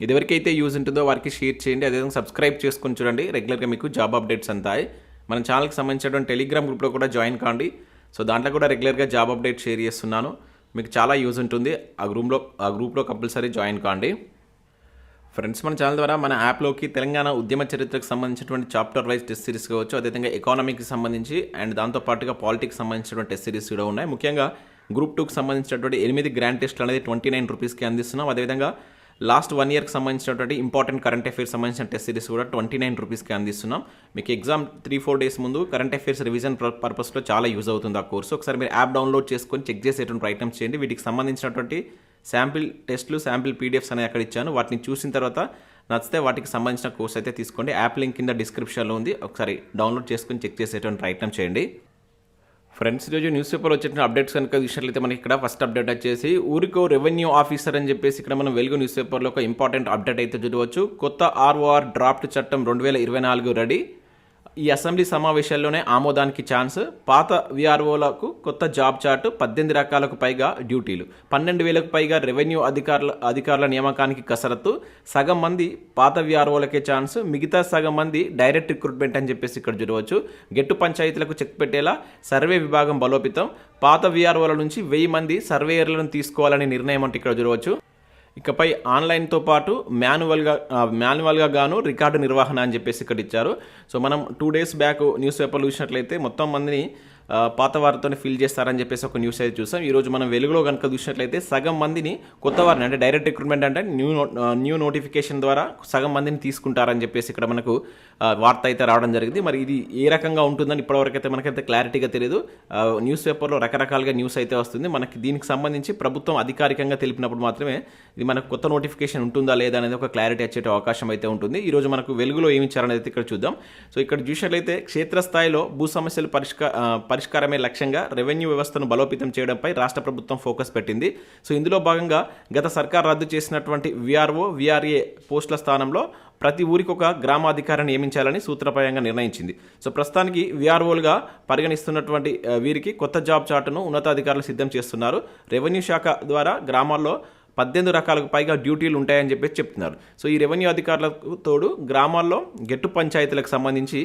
ఇదివరకైతే use ఉంటుందో వారికి share చేయండి. అదేవిధంగా సబ్స్క్రైబ్ చేసుకొని చూడండి. రెగ్యులర్గా మీకు జాబ్ అప్డేట్స్ అంతాయి. మన ఛానల్కి సంబంధించినటువంటి టెలిగ్రామ్ గ్రూప్లో కూడా జాయిన్ కాండి. సో దాంట్లో కూడా రెగ్యులర్గా జాబ్ అప్డేట్ షేర్ చేస్తున్నాను. మీకు చాలా యూజ్ ఉంటుంది. ఆ గ్రూప్లో ఆ గ్రూప్లో కంపల్సరీ జాయిన్ కాండి. ఫ్రెండ్స్ మన ఛానల్ ద్వారా మన యాప్లోకి తెలంగాణ ఉద్యమ చరిత్రకు సంబంధించినటువంటి చాప్టర్ వైజ్ టెస్ట్ సిరీస్ కావచ్చు అదేవిధంగా ఎకానమీకి సంబంధించి అండ్ దాంతో పాటుగా పాలిటిక్స్ సంబంధించినటువంటి టెస్ట్ సిరీస్ కూడా ఉన్నాయి. ముఖ్యంగా గ్రూప్ టూకి సంబంధించినటువంటి ఎనిమిది గ్రాండ్ టెస్ట్లు అనేది ట్వంటీ నైన్ రూపీస్కి అందిస్తున్నాం. అదేవిధంగా లాస్ట్ వన్ ఇయర్కి సంబంధించినటువంటి ఇంపార్టెంట్ కరెంట్ అఫైర్స్ సంబంధించిన టెస్ట్ సిరీస్ కూడా ట్వంటీ నైన్ రూపీస్కి అందిస్తున్నాం. మీకు ఎగ్జామ్ త్రీ ఫోర్ డేస్ ముందు కరెంట్ అఫైర్స్ రివిజన్ పర్పస్లో చాలా యూజ్ అవుతుంది ఆ కోర్సు. ఒకసారి మీరు యాప్ డౌన్లోడ్ చేసుకొని చెక్ చేసేటువంటి ప్రయత్నం చేయండి. వీటికి సంబంధించినటువంటి శాంపిల్ టెస్ట్లు శాంపిల్ పీడిఎఫ్స్ అనేవి అక్కడ ఇచ్చాను. వాటిని చూసిన తర్వాత నచ్చితే వాటికి సంబంధించిన కోర్స్ అయితే తీసుకోండి. యాప్ లింక్ కింద డిస్క్రిప్షన్లో ఉంది. ఒకసారి డౌన్లోడ్ చేసుకొని చెక్ చేసేటువంటి ప్రయత్నం చేయండి. ఫ్రెండ్స్ రోజు న్యూస్ పేపర్ వచ్చిన అప్డేట్స్ కనుక చూసినట్లయితే మనకి ఇక్కడ ఫస్ట్ అప్డేట్ వచ్చేసి ఊరికో రెవెన్యూ ఆఫీసర్ అని చెప్పేసి ఇక్కడ మనం వెలుగు న్యూస్ పేపర్లో ఒక ఇంపార్టెంట్ అప్డేట్ అయితే చూడవచ్చు. కొత్త ఆర్ఓఆర్ డ్రాఫ్ట్ చట్టం రెండు వేల ఇరవై నాలుగు రెడీ. ఈ అసెంబ్లీ సమావేశాల్లోనే ఆమోదానికి ఛాన్స్. పాత విఆర్ఓలకు కొత్త జాబ్ చార్ట్ పద్దెనిమిది రకాలకు పైగా డ్యూటీలు. పన్నెండు వేలకు పైగా రెవెన్యూ అధికారుల అధికారుల నియామకానికి కసరత్తు. సగం మంది పాత విఆర్ఓలకే ఛాన్స్. మిగతా సగం మంది డైరెక్ట్ రిక్రూట్మెంట్ అని చెప్పేసి ఇక్కడ చూడవచ్చు. గెట్టు పంచాయతీలకు చెక్ పెట్టేలా సర్వే విభాగం బలోపేతం. పాత విఆర్ఓల నుంచి వెయ్యి మంది సర్వేయర్లను తీసుకోవాలని నిర్ణయం అంటే ఇక్కడ చూడవచ్చు. ఇకపై ఆన్లైన్తో పాటు మాన్యువల్గా మాన్యువల్గా గాను రికార్డు నిర్వహణ అని చెప్పేసి ఇక్కడ ఇచ్చారు సో మనం టూ డేస్ బ్యాక్ న్యూస్ పేపర్లు చూసినట్లయితే మొత్తం మందిని పాత వారితోనే ఫిల్ చేస్తారని చెప్పేసి ఒక న్యూస్ అయితే చూసాం. ఈరోజు మనం వెలుగులో కనుక చూసినట్లయితే సగం మందిని కొత్త వారిని అంటే డైరెక్ట్ రిక్రూట్మెంట్ అంటే న్యూ న్యూ నోటిఫికేషన్ ద్వారా సగం మందిని తీసుకుంటారని చెప్పేసి ఇక్కడ మనకు వార్త అయితే రావడం జరిగింది. మరి ఇది ఏ రకంగా ఉంటుందని ఇప్పటివరకు అయితే మనకైతే క్లారిటీగా తెలియదు న్యూస్ పేపర్లో రకరకాలుగా న్యూస్ అయితే వస్తుంది. మనకి దీనికి సంబంధించి ప్రభుత్వం అధికారికంగా తెలిపినప్పుడు మాత్రమే ఇది మనకు కొత్త నోటిఫికేషన్ ఉంటుందా లేదా అనేది ఒక క్లారిటీ వచ్చే అవకాశం అయితే ఉంటుంది. ఈరోజు మనకు వెలుగులో ఏమి ఇచ్చారనేది అయితే ఇక్కడ చూద్దాం. సో ఇక్కడ చూసినట్లయితే క్షేత్రస్థాయిలో భూ సమస్యలు పరిష్క పరిష్కారమే లక్ష్యంగా రెవెన్యూ వ్యవస్థను బలోపేతం చేయడంపై రాష్ట్ర ప్రభుత్వం ఫోకస్ పెట్టింది. సో ఇందులో భాగంగా గత సర్కార్ రద్దు చేసినటువంటి విఆర్ఓ విఆర్ఏ పోస్టుల స్థానంలో ప్రతి ఊరికి ఒక గ్రామాధికారిని నియమించాలని సూత్రప్రాయంగా నిర్ణయించింది. సో ప్రస్తుతానికి విఆర్ఓలుగా పరిగణిస్తున్నటువంటి వీరికి కొత్త జాబ్ చార్టును ఉన్నతాధికారులు సిద్ధం చేస్తున్నారు. రెవెన్యూ శాఖ ద్వారా గ్రామాల్లో పద్దెనిమిది రకాలకు పైగా డ్యూటీలు ఉంటాయని చెప్పేసి చెప్తున్నారు. సో ఈ రెవెన్యూ అధికారులకు తోడు గ్రామాల్లో గెట్టు పంచాయతీలకు సంబంధించి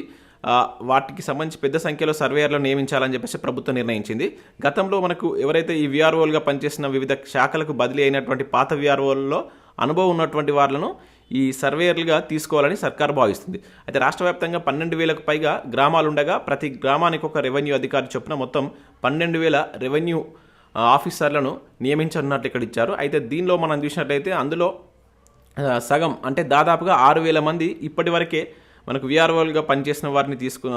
వాటికి సంబంధించి పెద్ద సంఖ్యలో సర్వేయర్లు నియమించాలని చెప్పేసి ప్రభుత్వం నిర్ణయించింది. గతంలో మనకు ఎవరైతే ఈ విఆర్ఓలుగా పనిచేసిన వివిధ శాఖలకు బదిలీ అయినటువంటి పాత విఆర్ఓలలో అనుభవం ఉన్నటువంటి వాళ్ళను ఈ సర్వేయర్లుగా తీసుకోవాలని సర్కార్ భావిస్తుంది. అయితే రాష్ట్ర వ్యాప్తంగా పన్నెండు వేలకు పైగా గ్రామాలుండగా ప్రతి గ్రామానికి ఒక రెవెన్యూ అధికారి చొప్పున మొత్తం పన్నెండు వేల రెవెన్యూ ఆఫీసర్లను నియమించనున్నట్లు ఇక్కడ ఇచ్చారు. అయితే దీనిలో మనం చూసినట్లయితే అందులో సగం అంటే దాదాపుగా ఆరు వేల మంది ఇప్పటివరకే మనకు విఆర్ఓలుగా పనిచేసిన వారిని తీసుకు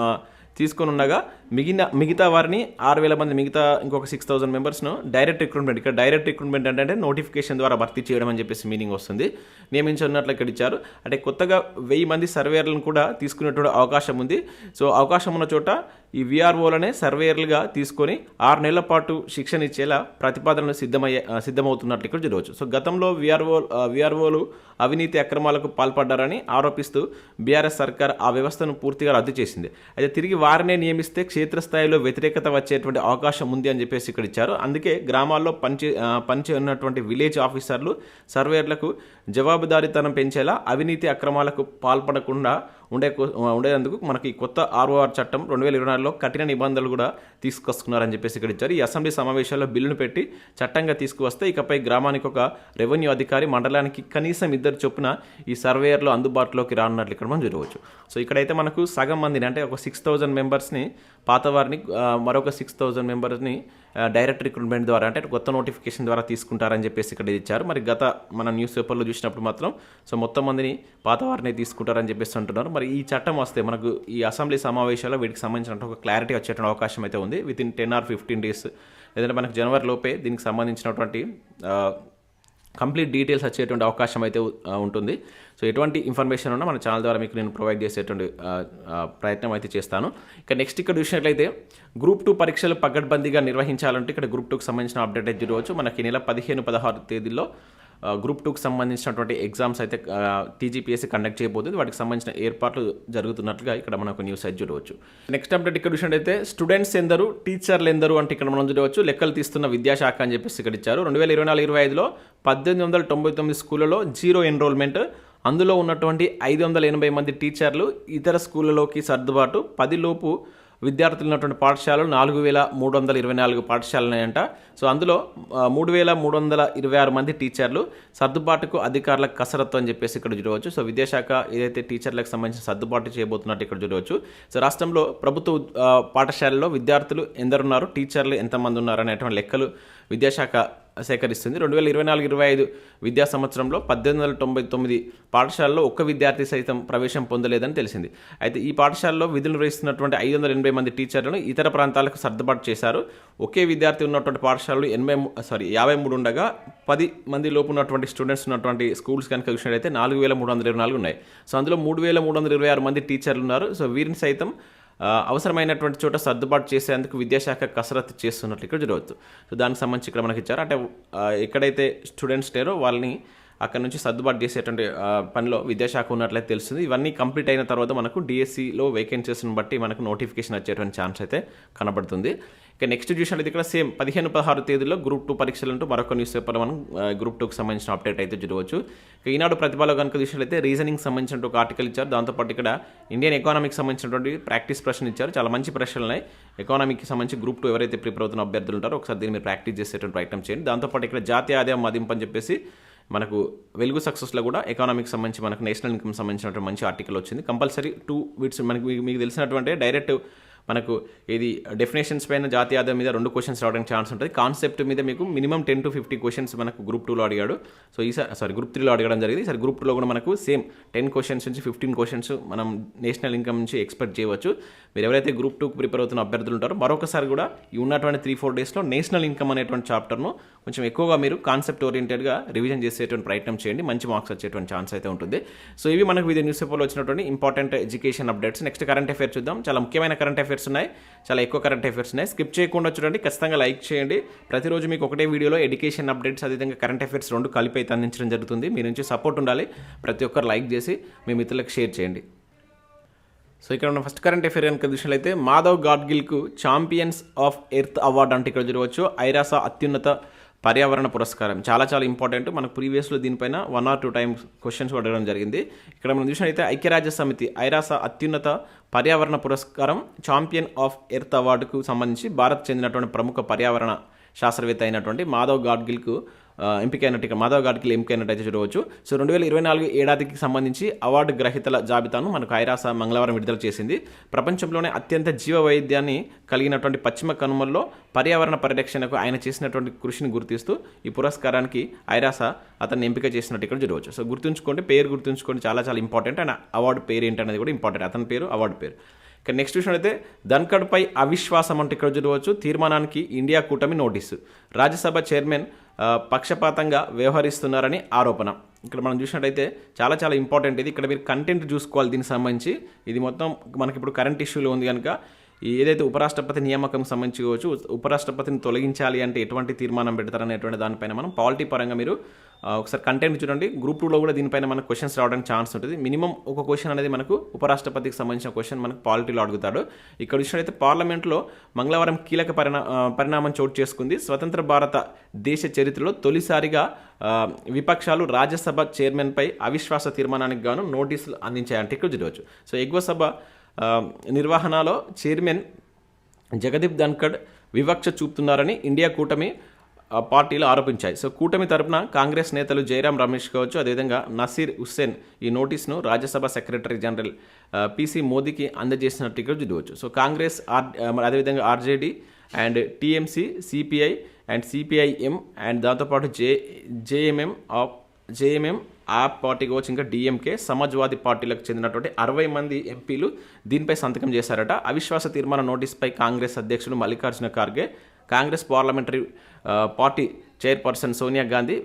తీసుకొని ఉండగా మిగిలిన మిగతా వారిని ఆరు వేల మంది మిగతా ఇంకొక సిక్స్ థౌసండ్ మెంబర్స్ను డైరెక్ట్ రిక్రూట్మెంట్ ఇక్కడ డైరెక్ట్ రిక్రూట్మెంట్ అంటే నోటిఫికేషన్ ద్వారా భర్తీ చేయడం అని చెప్పేసి మీనింగ్ వస్తుంది. నియమించున్నట్లు ఇక్కడ ఇచ్చారు. అంటే కొత్తగా వెయ్యి మంది సర్వేయర్లను కూడా తీసుకునేటువంటి అవకాశం ఉంది. సో అవకాశం ఉన్న చోట ఈ విఆర్ఓలనే సర్వేయర్లుగా తీసుకొని ఆరు నెలల పాటు శిక్షణ ఇచ్చేలా ప్రతిపాదనలు సిద్ధమయ్యే సిద్ధమవుతున్నట్లు ఇక్కడ చూడవచ్చు సో గతంలో విఆర్ఓ విఆర్ఓలు అవినీతి అక్రమాలకు పాల్పడ్డారని ఆరోపిస్తూ బీఆర్ఎస్ సర్కార్ ఆ వ్యవస్థను పూర్తిగా రద్దు చేసింది. అయితే తిరిగి వారినే నియమిస్తే క్షేత్రస్థాయిలో వ్యతిరేకత వచ్చేటువంటి అవకాశం ఉంది అని చెప్పేసి ఇక్కడ ఇచ్చారు. అందుకే గ్రామాల్లో పనిచే పనిచేయనటువంటి ఉన్నటువంటి విలేజ్ ఆఫీసర్లు సర్వేయర్లకు జవాబుదారీతనం పెంచేలా అవినీతి అక్రమాలకు పాల్పడకుండా ఉండే ఉండేందుకు మనకి కొత్త ఆర్ఓఆర్ చట్టం రెండు వేల ఇరవై నాలుగులో కఠిన నిబంధనలు కూడా తీసుకొస్తున్నారని చెప్పేసి ఇక్కడ ఇచ్చారు. ఈ అసెంబ్లీ సమావేశాల్లో బిల్లును పెట్టి చట్టంగా తీసుకువస్తే ఇకపై గ్రామానికి ఒక రెవెన్యూ అధికారి మండలానికి కనీసం ఇద్దరు చొప్పున ఈ సర్వేయర్లు అందుబాటులోకి రానున్నట్లు ఇక్కడ మనం చూడవచ్చు. సో ఇక్కడైతే మనకు సగం మందిని అంటే ఒక సిక్స్ థౌజండ్ మెంబర్స్ని పాత వారిని మరొక సిక్స్ థౌజండ్ మెంబర్స్ని డైరెక్ట్ రిక్రూట్మెంట్ ద్వారా అంటే కొత్త నోటిఫికేషన్ ద్వారా తీసుకుంటారని చెప్పేసి ఇక్కడ ఇచ్చారు. మరి గత మన న్యూస్ పేపర్లో చూసినప్పుడు మాత్రం సో మొత్తం మందిని పాత వారిని తీసుకుంటారని చెప్పేసి అంటున్నారు. మరి ఈ చట్టం వస్తే మనకు ఈ అసెంబ్లీ సమావేశాల్లో వీటికి సంబంధించిన ఒక క్లారిటీ వచ్చేటువంటి అవకాశం అయితే ఉంది. With in ten or fifteen days లేదంటే మనకు జనవరి లోపే దీనికి సంబంధించినటువంటి కంప్లీట్ డీటెయిల్స్ వచ్చేటువంటి అవకాశం అయితే ఉంటుంది. సో ఎటువంటి ఇన్ఫర్మేషన్ ఉన్నా మన ఛానల్ ద్వారా మీకు నేను ప్రొవైడ్ చేసేటువంటి ప్రయత్నం అయితే చేస్తాను. ఇక నెక్స్ట్ ఇక్కడ చూసినట్లయితే గ్రూప్ టూ పరీక్షలు పగడ్బందీగా నిర్వహించాలంటే ఇక్కడ గ్రూప్ టూకి సంబంధించిన అప్డేట్ అయితే చూడవచ్చు మనకి నెల పదిహేను పదహారు తేదీల్లో గ్రూప్ టూకి సంబంధించినటువంటి ఎగ్జామ్స్ అయితే టీజీపీఎస్సీ కండక్ట్ చేయబోతుంది. వాటికి సంబంధించిన ఏర్పాట్లు జరుగుతున్నట్లుగా ఇక్కడ మనకు న్యూస్ అయితే చూడవచ్చు. నెక్స్ట్ అప్డేట్ ఇక్కడ అయితే స్టూడెంట్స్ ఎందరు టీచర్లు ఎందరు అంటే ఇక్కడ మనం చూడవచ్చు. లెక్కలు తీస్తున్న విద్యాశాఖ అని చెప్పేసి ఇక్కడ ఇచ్చారు. రెండు వేల ఇరవై నాలుగు ఇరవై ఐదులో పద్దెనిమిది వందల తొంభై తొమ్మిది స్కూళ్ళలో జీరో ఎన్రోల్మెంట్. అందులో ఉన్నటువంటి ఐదు వందల ఎనభై మంది టీచర్లు ఇతర స్కూళ్ళలోకి సర్దుబాటు. పది లోపు విద్యార్థులు ఉన్నటువంటి పాఠశాలలు నాలుగు వేల మూడు వందల ఇరవై నాలుగు పాఠశాలలు ఉన్నాయంట. సో అందులో మూడు వేల మూడు వందల ఇరవై ఆరు మంది టీచర్లు సర్దుబాటుకు అధికారులకు కసరత్తు అని చెప్పేసి ఇక్కడ చూడవచ్చు. సో విద్యాశాఖ ఏదైతే టీచర్లకు సంబంధించిన సర్దుబాటు చేయబోతున్నట్టు ఇక్కడ చూడవచ్చు. సో రాష్ట్రంలో ప్రభుత్వ పాఠశాలలో విద్యార్థులు ఎందరున్నారు టీచర్లు ఎంతమంది ఉన్నారు అనేటువంటి లెక్కలు విద్యాశాఖ సేకరిస్తుంది. రెండు వేల ఇరవై నాలుగు ఇరవై ఐదు విద్యా సంవత్సరంలో పద్దెనిమిది వందల తొంభై తొమ్మిది పాఠశాలలో ఒక్క విద్యార్థి సైతం ప్రవేశం పొందలేదని తెలిసింది. అయితే ఈ పాఠశాలలో విధులు నిర్వహిస్తున్నటువంటి ఐదు వందల ఎనభై మంది టీచర్లను ఇతర ప్రాంతాలకు సర్దుబాటు చేశారు. ఒకే విద్యార్థి ఉన్నటువంటి పాఠశాలలు ఎనభై సారీ యాభై మూడు ఉండగా పది మంది లోపు ఉన్నటువంటి స్టూడెంట్స్ ఉన్నటువంటి స్కూల్స్ కనుక చూసినట్లయితే నాలుగు వేల మూడు వందల ఇరవై నాలుగు ఉన్నాయి. సో అందులో మూడు వేల మూడు వందల ఇరవై ఆరు మంది టీచర్లు ఉన్నారు. సో వీరిని సైతం అవసరమైనటువంటి చోట సర్దుబాటు చేసేందుకు విద్యాశాఖ కసరత్తు చేస్తున్నట్లు ఇక్కడ జరుగుతుంది. సో దానికి సంబంధించి ఇక్కడ మనకి ఇచ్చారు. అంటే ఎక్కడైతే స్టూడెంట్స్ లేరో వాళ్ళని అక్కడ నుంచి సర్దుబాటు చేసేటువంటి పనిలో విద్యాశాఖ ఉన్నట్లయితే తెలుస్తుంది. ఇవన్నీ కంప్లీట్ అయిన తర్వాత మనకు డిఎస్సిలో వేకెన్సీస్ని బట్టి మనకు నోటిఫికేషన్ వచ్చేటువంటి ఛాన్స్ అయితే కనబడుతుంది. ఇక నెక్స్ట్ చూసినట్లయితే ఇక్కడ సేమ్ పదిహేను పదహారు తేదీలో గ్రూప్ టూ పరీక్షలంటూ మరొక న్యూస్ పేపర్ మనం గ్రూప్ టూకి సంబంధించిన అప్డేట్ అయితే చూడవచ్చు. ఇక ఈనాడు ప్రతిభలో కనుక చూసినట్లయితే రీజనింగ్ సంబంధించిన ఒక ఆర్టికల్ ఇచ్చారు. దాంతోపాటు ఇక్కడ ఇండియన్ ఎకానమీకి సంబంధించినటువంటి ప్రాక్టీస్ ప్రశ్న ఇచ్చారు. చాలా మంచి ప్రశ్నలు ఉన్నాయి. ఎకానమీకి సంబంధించి గ్రూప్ టూ ఎవరైతే ప్రిపేర్ అవుతున్న అభ్యర్థులు ఉంటారో ఒకసారి దీన్ని మీరు ప్రాక్టీస్ చేసేటువంటి ప్రయత్నం చేయండి. దాంతోపాటు ఇక్కడ జాతీయ ఆదాయం మదింపు అని చెప్పేసి మనకు వెలుగు సక్సెస్లో కూడా ఎకనామిక్ సంబంధించి మనకు నేషనల్ ఇన్కమ్ సంబంధించినటువంటి మంచి ఆర్టికల్ వచ్చింది. కంపల్సరీ టూ బిట్స్ మనకి మీకు తెలిసినటువంటి డైరెక్ట్ మనకు ఇది డెఫినేషన్స్ పైన జాతీయ మీద రెండు క్వశ్చన్స్ రావడానికి ఛాన్స్ ఉంటుంది. కాన్సెప్ట్ మీద మీకు minimum ten to fifty questions మనకు గ్రూప్ టూలో అడిగాడు. సో ఈసారి సారీ గ్రూప్ త్రీలో అడగడం జరిగింది. ఈసారి గ్రూప్ టూలో కూడా మనకు సేమ్ టెన్ క్వశ్చన్స్ నుంచి ఫిఫ్టీన్ క్వశ్చన్స్ మనం నేషనల్ ఇన్కమ్ నుంచి ఎక్స్పెక్ట్ చేయవచ్చు. మీరు ఎవరైతే గ్రూప్ టూకి ప్రిపేర్ అవుతున్న అభ్యర్థులు ఉంటారో మరొకసారి కూడా ఈ ఉన్నటువంటి త్రీ ఫోర్ డేస్లో నేషనల్ ఇన్కమ్ అనేటువంటి చాప్టర్ను కొంచెం ఎక్కువగా మీరు కాన్సెప్ట్ ఓరియంటెడ్గా రివిజన్ చేసేటువంటి ప్రయత్నం చేయండి. మంచి మార్క్స్ వచ్చేటువంటి ఛాన్స్ అయితే ఉంటుంది. సో ఇవి మనకు వివిధ న్యూస్ పేపర్లో వచ్చినటువంటి important education updates next current affair చూద్దాం. చాలా ముఖ్యమైన కరెంట్ అఫేర్స్ ఉన్నాయి. చాలా ఎక్కువ కరెంట్ అఫేర్స్ ఉన్నాయి. స్కిప్ చేయకుండా చూడండి. ఖచ్చితంగా లైక్ చేయండి. ప్రతిరోజు మీకు ఒకటే వీడియోలో ఎడ్యుకేషన్ అప్డేట్స్ అదేవిధంగా కరెంట్ అఫేర్స్ రెండు కలిపి అయితే అందించడం జరుగుతుంది. మీ నుంచి సపోర్ట్ ఉండాలి. ప్రతి ఒక్కరు లైక్ చేసి మీ మిత్రులకు షేర్ చేయండి. సో ఇక్కడ ఉన్న ఫస్ట్ కరెంట్ అఫేర్ కనుక చూసినట్లయితే మాధవ్ గాడ్గిల్కు ఛాంపియన్స్ ఆఫ్ ఎర్త్ అవార్డు అంటే ఇక్కడ చూడవచ్చు ఐరాసా అత్యున్నత పర్యావరణ పురస్కారం. చాలా చాలా ఇంపార్టెంట్. మనకు ప్రీవియస్లో దీనిపైన one or two times questions అడగడం జరిగింది. ఇక్కడ మనం చూసినట్లయితే ఐక్యరాజ్య సమితి ఐరాస అత్యున్నత పర్యావరణ పురస్కారం ఛాంపియన్ ఆఫ్ ఎర్త్ అవార్డుకు సంబంధించి భారత్ చెందినటువంటి ప్రముఖ పర్యావరణ శాస్త్రవేత్త అయినటువంటి మాధవ్ గాడ్గిల్కు ఆ, ఎంపికైనట్టు మాధవ్ గాడ్గిల్ ఎంపికైనట్టయితే చూడవచ్చు. సో రెండు వేల ఇరవై నాలుగు ఏడాదికి సంబంధించి అవార్డు గ్రహీతల జాబితాను మనకు ఐరాస మంగళవారం విడుదల చేసింది. ప్రపంచంలోనే అత్యంత జీవ వైద్యాన్ని కలిగినటువంటి పశ్చిమ కనుమల్లో పర్యావరణ పరిరక్షణకు ఆయన చేసినటువంటి కృషిని గుర్తిస్తూ ఈ పురస్కారానికి ఐరాస అతన్ని ఎంపిక చేసినట్టు ఇక్కడ చూడవచ్చు. సో గుర్తుంచుకోండి పేరు గుర్తుంచుకోండి చాలా చాలా ఇంపార్టెంట్. అండ్ అవార్డు పేరు ఏంటనేది కూడా ఇంపార్టెంట్. అతని పేరు అవార్డు పేరు. ఇక నెక్స్ట్ విషయం అయితే ధన్కడ్పై అవిశ్వాసం అంటే ఇక్కడ చూడవచ్చు తీర్మానానికి ఇండియా కూటమి నోటీసు. రాజ్యసభ చైర్మన్ పక్షపాతంగా వ్యవహరిస్తున్నారని ఆరోపణ. ఇక్కడ మనం చూసినట్టయితే చాలా చాలా ఇంపార్టెంట్ ఇది. ఇక్కడ మీరు కంటెంట్ చూసుకోవాలి దీనికి సంబంధించి. ఇది మొత్తం మనకి ఇప్పుడు కరెంట్ ఇష్యూలో ఉంది కనుక. ఏదైతే ఉపరాష్ట్రపతి నియామకం సంబంధించి కావచ్చు ఉపరాష్ట్రపతిని తొలగించాలి అంటే ఎటువంటి తీర్మానం పెడతారనేటువంటి దానిపైన మనం పాలిటీ పరంగా మీరు ఒకసారి కంటెంట్ చూడండి. గ్రూప్ టూలో కూడా దీనిపైన మనకు క్వశ్చన్స్ రావడానికి ఛాన్స్ ఉంటుంది. మినిమం ఒక క్వశ్చన్ అనేది మనకు ఉపరాష్ట్రపతికి సంబంధించిన క్వశ్చన్ మనకు పాలిటీలో అడుగుతాడు. ఇక్కడ చూసినట్లయితే పార్లమెంట్లో మంగళవారం కీలక పరిణా పరిణామం చోటు చేసుకుంది. స్వతంత్ర భారత దేశ చరిత్రలో తొలిసారిగా విపక్షాలు రాజ్యసభ చైర్మన్పై అవిశ్వాస తీర్మానానికి గాను నోటీసులు అందించాయంటే ఇక్కడ చూడవచ్చు. సో ఎగువ సభ నిర్వహణలో చైర్మన్ జగదీప్ ధన్కడ్ వివక్ష చూపుతున్నారని ఇండియా కూటమి పార్టీలు ఆరోపించాయి. సో కూటమి తరపున కాంగ్రెస్ నేతలు జయరాం రమేష్ కావచ్చు అదేవిధంగా నసీర్ హుస్సేన్ ఈ నోటీస్ను రాజ్యసభ సెక్రటరీ జనరల్ పీసీ మోదీకి అందజేసినట్టుగా చూడవచ్చు సో కాంగ్రెస్ ఆర్ అదేవిధంగా RJD and TMC CPI and CPIM and దాంతోపాటు జే జేఎంఎం ఆఫ్ జేఎంఎం ఆ పార్టీ కావచ్చు ఇంకా డిఎంకే సమాజ్వాదీ పార్టీలకు చెందినటువంటి అరవై మంది ఎంపీలు దీనిపై సంతకం చేశారట. అవిశ్వాస తీర్మాన నోటీస్పై కాంగ్రెస్ అధ్యక్షుడు Mallikarjuna Kharge Congress parliamentary party chairperson Sonia Gandhi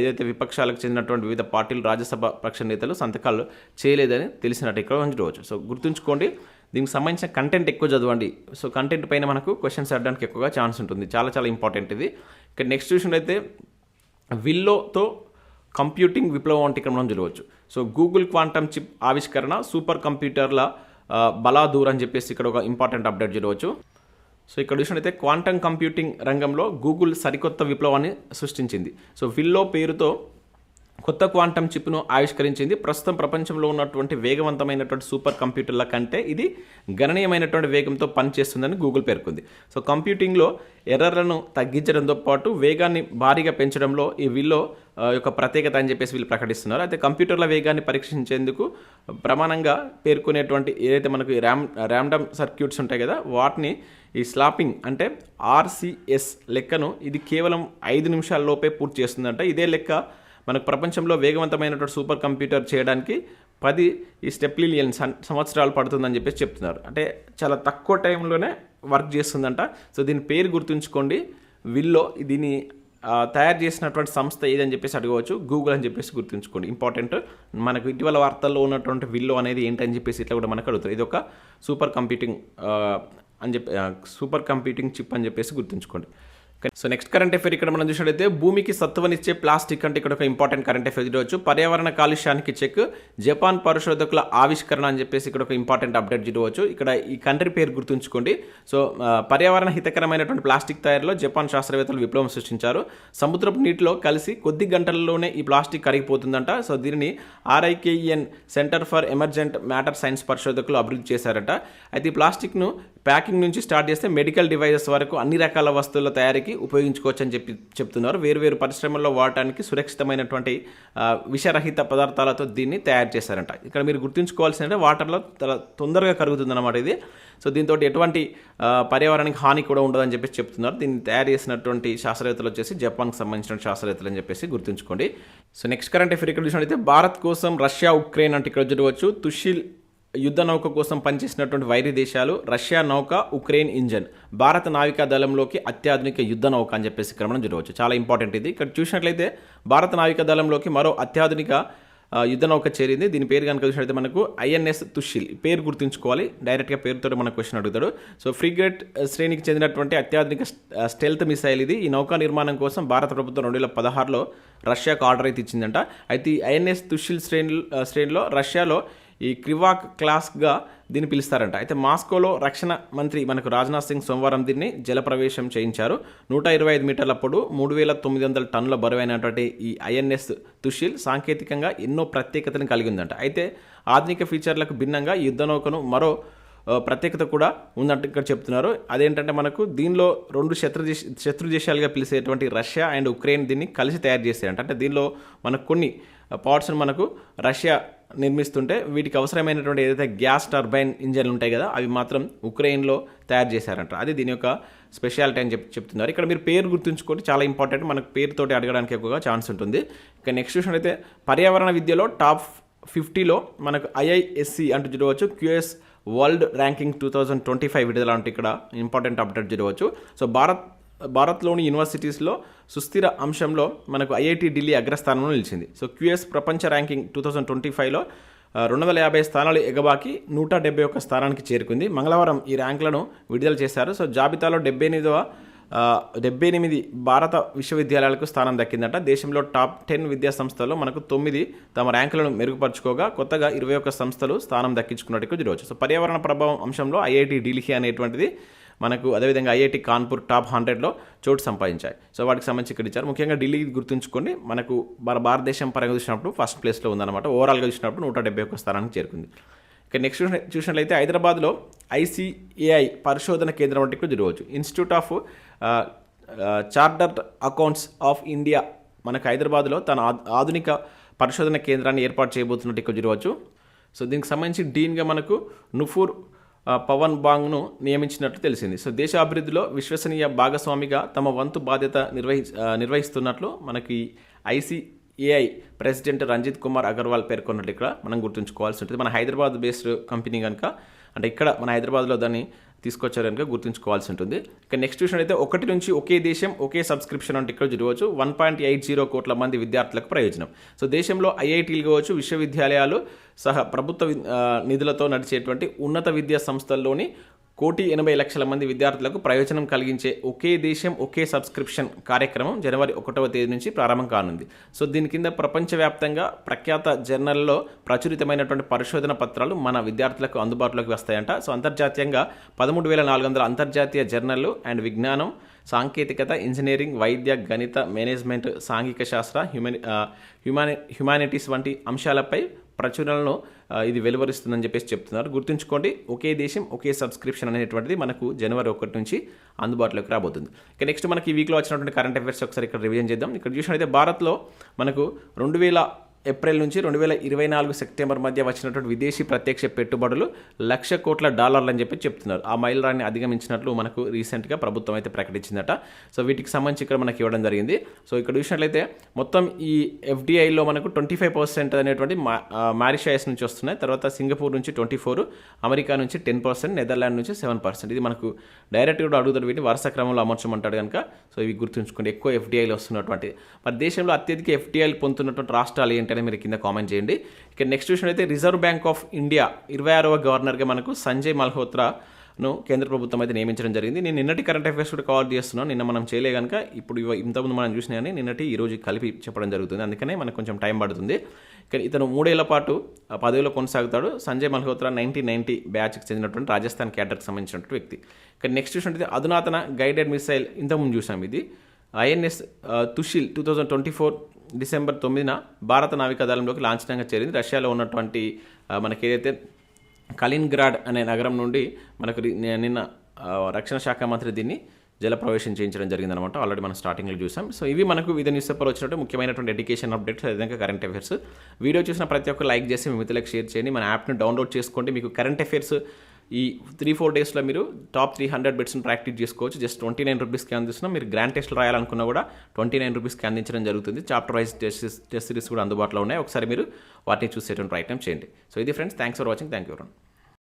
ఏదైతే విపక్షాలకు చెందినటువంటి వివిధ పార్టీలు రాజ్యసభ పక్ష నేతలు సంతకాలు చేయలేదని తెలిసినట్టు ఇక్కడ ఉంచుకోవచ్చు సో గుర్తుంచుకోండి దీనికి సంబంధించిన కంటెంట్ ఎక్కువ చదవండి. సో కంటెంట్ పైన మనకు క్వశ్చన్స్ అడడానికి ఎక్కువగా ఛాన్స్ ఉంటుంది. చాలా చాలా ఇంపార్టెంట్ ఇది. ఇక్కడ నెక్స్ట్ చూసినట్టయితే విల్లోతో కంప్యూటింగ్ విప్లవం ఇక్కడ మనం చూడవచ్చు సో గూగుల్ క్వాంటమ్ చిప్ ఆవిష్కరణ సూపర్ కంప్యూటర్ల బలా బలాదూర్ అని చెప్పేసి ఇక్కడ ఒక ఇంపార్టెంట్ అప్డేట్ చూడవచ్చు సో ఇక్కడ చూసినట్టయితే క్వాంటమ్ కంప్యూటింగ్ రంగంలో గూగుల్ సరికొత్త విప్లవాన్ని సృష్టించింది. సో విల్లో పేరుతో కొత్త క్వాంటమ్ చిప్ను ఆవిష్కరించింది. ప్రస్తుతం ప్రపంచంలో ఉన్నటువంటి వేగవంతమైనటువంటి సూపర్ కంప్యూటర్ల కంటే ఇది గణనీయమైనటువంటి వేగంతో పనిచేస్తుందని గూగుల్ పేర్కొంది. సో కంప్యూటింగ్లో ఎర్రర్లను తగ్గించడంతో పాటు వేగాన్ని భారీగా పెంచడంలో ఈ విల్లో యొక్క ప్రత్యేకత అని చెప్పేసి వీళ్ళు ప్రకటిస్తున్నారు. అయితే కంప్యూటర్ల వేగాన్ని పరీక్షించేందుకు ప్రమాణంగా పేర్కొనేటువంటి ఏదైతే మనకు ర్యామ్ ర్యాండమ్ సర్క్యూట్స్ ఉంటాయి కదా వాటిని ఈ స్లాపింగ్ అంటే ఆర్సిఎస్ లెక్కను ఇది కేవలం ఐదు నిమిషాల లోపే పూర్తి చేస్తుందంట. ఇదే లెక్క మనకు ప్రపంచంలో వేగవంతమైనటువంటి సూపర్ కంప్యూటర్ చేయడానికి పది ఈ స్టెప్లిలియన్ సంవత్సరాలు పడుతుందని చెప్పేసి చెప్తున్నారు. అంటే చాలా తక్కువ టైంలోనే వర్క్ చేస్తుందంట. సో దీని పేరు గుర్తుంచుకోండి. విల్లో దీన్ని తయారు చేసినటువంటి సంస్థ ఏదని చెప్పేసి అడగవచ్చు. గూగుల్ అని చెప్పేసి గుర్తుంచుకోండి. ఇంపార్టెంట్. మనకు ఇటీవల వార్తల్లో ఉన్నటువంటి విల్లో అనేది ఏంటని చెప్పేసి ఇట్లా కూడా మనకు అడుగుతుంది ఇది ఒక సూపర్ కంప్యూటింగ్ అని చెప్పి సూపర్ కంప్యూటింగ్ చిప్ అని చెప్పేసి గుర్తుంచుకోండి. సో నెక్స్ట్ కరెంట్ అఫేర్ ఇక్కడ మనం చూసినట్లయితే భూమికి సత్వనిచ్చే ప్లాస్టిక్ అంటే ఇక్కడ ఒక ఇంపార్టెంట్ కరెంట్ అఫేర్ చూడవచ్చు. పర్యావరణ కాలుష్యానికి చెక్ జపాన్ పరిశోధకుల ఆవిష్కరణ అని చెప్పేసి ఇక్కడ ఒక ఇంపార్టెంట్ అప్డేట్ చూడవచ్చు. ఇక్కడ ఈ కంట్రీ పేరు గుర్తుంచుకోండి. సో పర్యావరణ హితకరమైనటువంటి ప్లాస్టిక్ తయారీలో జపాన్ శాస్త్రవేత్తలు విప్లవం సృష్టించారు. సముద్రపు నీటిలో కలిసి కొద్ది గంటల్లోనే ఈ ప్లాస్టిక్ కరిగిపోతుందంట. సో దీనిని RIKEN centre for emergent matter science పరిశోధకులు అభివృద్ధి చేశారట. అయితే ఈ ప్లాస్టిక్ను ప్యాకింగ్ నుంచి స్టార్ట్ చేస్తే మెడికల్ డివైజెస్ వరకు అన్ని రకాల వస్తువుల తయారీకి ఉపయోగించుకోవచ్చు అని చెప్పి చెప్తున్నారు. వేరువేరు పరిశ్రమల్లో వాడటానికి సురక్షితమైనటువంటి విషరహిత పదార్థాలతో దీన్ని తయారు చేశారంట. ఇక్కడ మీరు గుర్తుంచుకోవాల్సిందంటే వాటర్లో చాలా తొందరగా కరుగుతుందన్నమాట ఇది. సో దీంతో ఎటువంటి పర్యావరణానికి హాని కూడా ఉండదని చెప్పేసి చెప్తున్నారు. దీన్ని తయారు చేసినటువంటి శాస్త్రవేత్తలు వచ్చేసి జపాన్కి సంబంధించిన శాస్త్రవేత్తలు అని చెప్పేసి గుర్తుంచుకోండి. సో నెక్స్ట్ కరెంట్ అఫేర్ ఇక్కడ చూసినట్లయితే భారత్ కోసం రష్యా ఉక్రెయిన్ అంటే ఇక్కడ చూడవచ్చు తుషిల్ యుద్ధ నౌక కోసం పనిచేసినటువంటి వైరి దేశాలు రష్యా నౌక ఉక్రెయిన్ ఇంజన్. భారత నావికా దళంలోకి అత్యాధునిక యుద్ధ నౌక అని చెప్పేసి క్రమణం జరగవచ్చు చాలా ఇంపార్టెంట్ ఇది. ఇక్కడ చూసినట్లయితే భారత నావికా దళంలోకి మరో అత్యాధునిక యుద్ధ నౌక చేరింది. దీని పేరు కనుక చూసినట్లయితే మనకు ఐఎన్ఎస్ తుషిల్. పేరు గుర్తుంచుకోవాలి. డైరెక్ట్గా పేరుతో మనకు క్వశ్చన్ అడుగుతాడు. సో ఫ్రిగేట్ శ్రేణికి చెందినటువంటి అత్యాధునిక స్టెల్త్ మిసైల్ ఇది. ఈ నౌకా నిర్మాణం కోసం భారత ప్రభుత్వం రెండు వేల పదహారులో రష్యాకు ఆర్డర్ అయితే ఇచ్చిందంట. అయితే ఈ ఐఎన్ఎస్ తుషిల్ శ్రేణి శ్రేణిలో రష్యాలో ఈ క్రివాక్ క్లాస్గా దీన్ని పిలుస్తారంట. అయితే మాస్కోలో రక్షణ మంత్రి మనకు రాజ్నాథ్ సింగ్ సోమవారం దీన్ని జలప్రవేశం చేయించారు. నూట ఇరవై ఐదు మీటర్ల పొడు మూడు వేల తొమ్మిది వందల టన్నుల బరువైనటువంటి ఈ ఐఎన్ఎస్ తుషిల్ సాంకేతికంగా ఎన్నో ప్రత్యేకతను కలిగి ఉందంట. అయితే ఆధునిక ఫీచర్లకు భిన్నంగా యుద్ధ నౌకను మరో ప్రత్యేకత కూడా ఉందంటే ఇక్కడ చెప్తున్నారు. అదేంటంటే మనకు దీనిలో రెండు శత్రు దేశ శత్రు దేశాలుగా పిలిచేటువంటి రష్యా అండ్ ఉక్రెయిన్ దీన్ని కలిసి తయారు చేసేయంట అంటే దీనిలో మనకు కొన్ని పార్ట్స్ను మనకు రష్యా నిర్మిస్తుంటే వీటికి అవసరమైనటువంటి ఏదైతే గ్యాస్ టర్బైన్ ఇంజన్లు ఉంటాయి కదా అవి మాత్రం ఉక్రెయిన్లో తయారు చేశారంట. అది దీని యొక్క స్పెషాలిటీ అని చెప్పి చెప్తున్నారు. ఇక్కడ మీరు పేరు గుర్తుంచుకోండి. చాలా ఇంపార్టెంట్. మనకు పేరుతోటి అడగడానికి ఎక్కువగా ఛాన్స్ ఉంటుంది. ఇక నెక్స్ట్ చూసిన అయితే పర్యావరణ విద్యలో టాప్ ఫిఫ్టీలో మనకు ఐఐఎస్సి అంటూ చూడవచ్చు QS world ranking two thousand twenty five విడుదల అంటే ఇక్కడ ఇంపార్టెంట్ అప్డేట్ చూడవచ్చు సో భారత్ భారత్లోని యూనివర్సిటీస్లో సుస్థిర అంశంలో మనకు ఐఐటి ఢిల్లీ అగ్రస్థానంలో నిలిచింది. సో క్యూఎస్ ప్రపంచ ర్యాంకింగ్ టూ థౌజండ్ ట్వంటీ ఫైవ్లో రెండు వందల యాభై స్థానాలు ఎగబాకి నూట డెబ్బై ఒక్క స్థానానికి చేరుకుంది. మంగళవారం ఈ ర్యాంకులను విడుదల చేశారు. సో జాబితాలో డెబ్బై ఎనిమిదవ డెబ్బై ఎనిమిది భారత విశ్వవిద్యాలయాలకు స్థానం దక్కిందట. దేశంలో టాప్ టెన్ విద్యా సంస్థల్లో మనకు తొమ్మిది తమ ర్యాంకులను మెరుగుపరుచుకోగా కొత్తగా ఇరవై ఒక్క సంస్థలు స్థానం దక్కించుకున్నట్టు ఈరోజు సో పర్యావరణ ప్రభావం అంశంలో ఐఐటి ఢిల్లీ అనేటువంటిది మనకు అదేవిధంగా ఐఐటి కాన్పూర్ టాప్ హండ్రెడ్లో చోటు సంపాదించాయి. సో వాటికి సంబంధించి ఇక్కడ ఇచ్చారు. ముఖ్యంగా ఢిల్లీ గుర్తుంచుకొని మనకు మన భారతదేశం పరంగా చూసినప్పుడు ఫస్ట్ ప్లేస్లో ఉందన్నమాట. ఓవరాల్గా చూసినప్పుడు నూట డెబ్బై ఒక్క స్థానానికి చేరుకుంది. ఇక నెక్స్ట్ చూసిన- చూసినట్లయితే హైదరాబాద్లో ఐసిఏఐ పరిశోధన కేంద్రం వంటి ఇక్కడ చూడవచ్చు institute of chartered accounts of India మనకు హైదరాబాద్లో తన ఆధునిక పరిశోధన కేంద్రాన్ని ఏర్పాటు చేయబోతున్నట్టు ఇక్కడ చూడవచ్చు సో దీనికి సంబంధించి డీన్గా మనకు నుఫూర్ పవన్ బాంగ్ను నియమించినట్లు తెలిసింది. సో దేశ అభివృద్ధిలో విశ్వసనీయ భాగస్వామిగా తమ వంతు బాధ్యత నిర్వహి నిర్వహిస్తున్నట్లు మనకి ఐసీఏఐ ప్రెసిడెంట్ రంజిత్ కుమార్ అగర్వాల్ పేర్కొన్నట్లు ఇక్కడ మనం గుర్తుంచుకోవాల్సి ఉంటుంది. మన హైదరాబాద్ బేస్డ్ కంపెనీ కనుక అంటే ఇక్కడ మన హైదరాబాద్లో దాన్ని తీసుకొచ్చారు కనుక గుర్తుంచుకోవాల్సి ఉంటుంది. ఇక నెక్స్ట్ అయితే ఒకటి నుంచి ఒకే దేశం ఒకే సబ్స్క్రిప్షన్ అంటే ఇక్కడ చూడవచ్చు. వన్ పాయింట్ ఎయిట్ జీరో కోట్ల మంది విద్యార్థులకు ప్రయోజనం. సో దేశంలో ఐఐటీలు కావచ్చు విశ్వవిద్యాలయాలు సహా ప్రభుత్వ నిధులతో నడిచేటువంటి ఉన్నత విద్యా సంస్థల్లోని కోటి ఎనభై లక్షల మంది విద్యార్థులకు ప్రయోజనం కలిగించే ఒకే దేశం ఒకే సబ్స్క్రిప్షన్ కార్యక్రమం జనవరి ఒకటవ తేదీ నుంచి ప్రారంభం కానుంది. సో దీని కింద ప్రపంచవ్యాప్తంగా ప్రఖ్యాత జర్నల్లో ప్రచురితమైనటువంటి పరిశోధన పత్రాలు మన విద్యార్థులకు అందుబాటులోకి వస్తాయంట. సో అంతర్జాతీయంగా పదమూడు వేల నాలుగు వందల అంతర్జాతీయ జర్నల్లు అండ్ విజ్ఞానం సాంకేతికత ఇంజనీరింగ్ వైద్య గణిత మేనేజ్మెంట్ సాంఘిక శాస్త్ర హ్యూమని హ్యుమాని హ్యుమానిటీస్ వంటి అంశాలపై ప్రచురణలను ఇది వెలువరిస్తుందని చెప్పేసి చెప్తున్నారు. గుర్తుంచుకోండి ఒకే దేశం ఒకే సబ్స్క్రిప్షన్ అనేటువంటిది మనకు జనవరి ఒకటి నుంచి అందుబాటులోకి రాబోతుంది. ఇక నెక్స్ట్ మనకి ఈ వీక్లో వచ్చినటువంటి కరెంట్ అఫైర్స్ ఒకసారి ఇక్కడ రివిజన్ చేద్దాం. ఇక్కడ చూసినట్లయితే భారత్లో మనకు రెండు వేల ఏప్రిల్ నుంచి రెండు వేల ఇరవై నాలుగు సెప్టెంబర్ మధ్య వచ్చినటువంటి విదేశీ ప్రత్యక్ష పెట్టుబడులు లక్ష కోట్ల డాలర్లు అని చెప్పి చెప్తున్నారు. ఆ మైలురాన్ని అధిగమించినట్లు మనకు రీసెంట్గా ప్రభుత్వం అయితే ప్రకటించిందట. సో వీటికి సంబంధించి ఇక్కడ మనకి ఇవ్వడం జరిగింది. సో ఇక్కడ చూసినట్లయితే మొత్తం ఈ ఎఫ్డిఐలో మనకు ట్వంటీ ఫైవ్ పర్సెంట్ అనేటువంటి మా నుంచి వస్తున్నాయి. తర్వాత సింగపూర్ నుంచి ట్వంటీ ఫోర్ అమెరికా నుంచి టెన్ పర్సెంట్ నెదర్లాండ్ నుంచి సెవెన్ పర్సెంట్. ఇది మనకు డైరెక్ట్ కూడా అడుగుతారు వీటిని వరుస క్రమంలో అమర్చమంటాడు కనుక. సో ఇవి గుర్తుంచుకోండి ఎక్కువ ఎఫ్డిఐలు వస్తున్నటువంటి. మరి దేశంలో అత్యధిక ఎఫ్డిఐలు పొందుతున్నటువంటి రాష్ట్రాలు ఏంటనే మీరు కింద కామెంట్ చేయండి. ఇక నెక్స్ట్ అయితే రిజర్వ్ బ్యాంక్ ఆఫ్ ఇండియా ఇరవై ఆరవ గవర్నర్గా మనకు సంజయ్ మల్హోత్రా ను కేంద్ర ప్రభుత్వం అయితే నియమించడం జరిగింది. నేను నిన్నటి కరెంట్ అఫైర్స్ కూడా కవర్ చేస్తున్నాను. నిన్న మనం చేయలే కనుక ఇప్పుడు ఇంతకుముందు మనం చూసినాయని కానీ నిన్నటి ఈ రోజు కలిపి చెప్పడం జరుగుతుంది. అందుకనే మనకు కొంచెం టైం పడుతుంది. ఇక్కడ ఇతను మూడేళ్ళ పాటు పదవిలో కొనసాగుతాడు. సంజయ్ మల్హోత్రా నైన్టీన్ నైన్టీ బ్యాచ్కి చెందినటువంటి రాజస్థాన్ క్యాడర్కి సంబంధించినటువంటి వ్యక్తి. ఇక్కడ నెక్స్ట్ చూసినట్టు అధునాతన గైడెడ్ మిసైల్ ఇంతకుముందు చూసాం ఇది. INS Tushil two thousand twenty four December తొమ్మిదిన భారత నావికాదళంలోకి లాంఛనంగా చేరింది. రష్యాలో ఉన్నటువంటి మనకి ఏదైతే కలిన్గ్రాడ్ అనే నగరం నుండి మనకు నిన్న రక్షణ శాఖ మంత్రి దీన్ని జలప్రవేశం చేయించడం జరిగిందనమాట ఆల్రెడీ మనం స్టార్టింగ్లో చూసాం. సో ఇవి మనకు వివిధ న్యూస్ పేపర్ వచ్చినట్టు ముఖ్యమైనటువంటి ఎడ్యుకేషన్ అప్డేట్స్ అదేవిధంగా కరెంట్ అఫైర్స్ వీడియో చూసిన ప్రతి ఒక్కరు లైక్ చేసి మీ మిత్రులకు షేర్ చేయండి. మన యాప్ని డౌన్లోడ్ చేసుకోండి. మీకు కరెంట్ అఫైర్స్ ఈ త్రీ ఫోర్ డేస్లో మీరు టాప్ త్రీ హండ్రెడ్ బిట్స్ని ప్రాక్టీస్ చేసుకోవచ్చు. జస్ట్ ట్వంటీ నైన్ రూపీస్కి అందిస్తున్నా మీరు గ్రాండ్ టెస్ట్లు రాయాలనుకున్నా కూడా ట్వంటీ నైన్ రూపీస్కి అందించడం జరుగుతుంది. Chapter wise test test series కూడా అందుబాటులో ఉన్నాయి. ఒకసారి మీరు వాటిని చూసేటువంటి ప్రయత్నం చేయండి. సో ఇది friends thanks for watching thank you